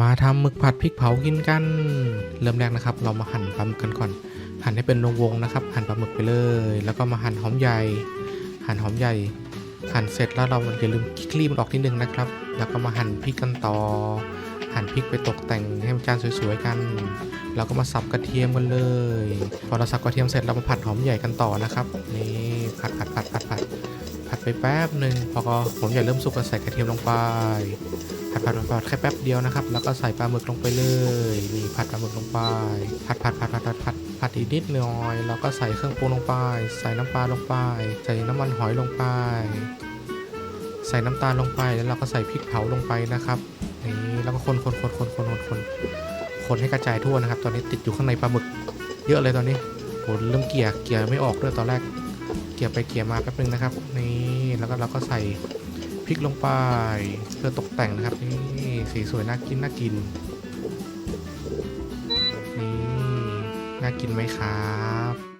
มาทำหมึกผัดพริกเผากินกัน เริ่มแรกนะครับ เรามาหั่นปลาหมึกกันก่อน หั่นให้เป็นวงๆนะครับ หั่นปลาหมึกไปเลย แล้วก็มาหั่นหอมใหญ่ หั่นหอมใหญ่ หั่นเสร็จแล้วเราอย่าลืมคลี่มันออกนิดนึงนะครับ แล้วก็มาหั่นพริกกันต่อ หั่นพริกไปตกแต่งให้มันจานสวยๆกันแล้วก็มาสับกระเทียมกันเลย พอเราสับกระเทียมเสร็จเรามาผัดหอมใหญ่กันต่อนะครับ นี่ผัดผัดผัดผัดผัดผัดไปแป๊บหนึ่งพอหอมใหญ่เริ่มสุกก็ใส่กระเทียมลงไป ผัดผัดผัดแค่แป๊บเดียวนะครับ แล้วก็ใส่ปลาหมึกลงไปเลยนี่ผัดปลาหมึกลงไป ผัดผัดผัดผัดผัดผัดผัดอีกนิดหน่อยแล้วก็ใส่เครื่องปรุงลงไป ใส่น้ำปลาลงไป ใส่น้ำมันหอยลงไป ใส่น้ำตาลลงไปแล้วเราก็ใส่พริกเผาลงไปนะครับนี่แล้วก็คนคนคนคนคนคนคนคนให้กระจายทั่วนะครับ ตอนนี้ติดอยู่ข้างในปลาหมึก เยอะเลยตอนนี้โหเริ่มเกลี่ยเกลี่ยไม่ออกด้วยตอนแรก เกลี่ยไปเกลี่ยมาแป๊บนึงนะครับ นี่แล้วก็เราก็ใส่ ริกลงไปเพื่อตกแต่งนะครับนี่สีสวยน่ากินน่ากินนี่น่ากินไหมครับ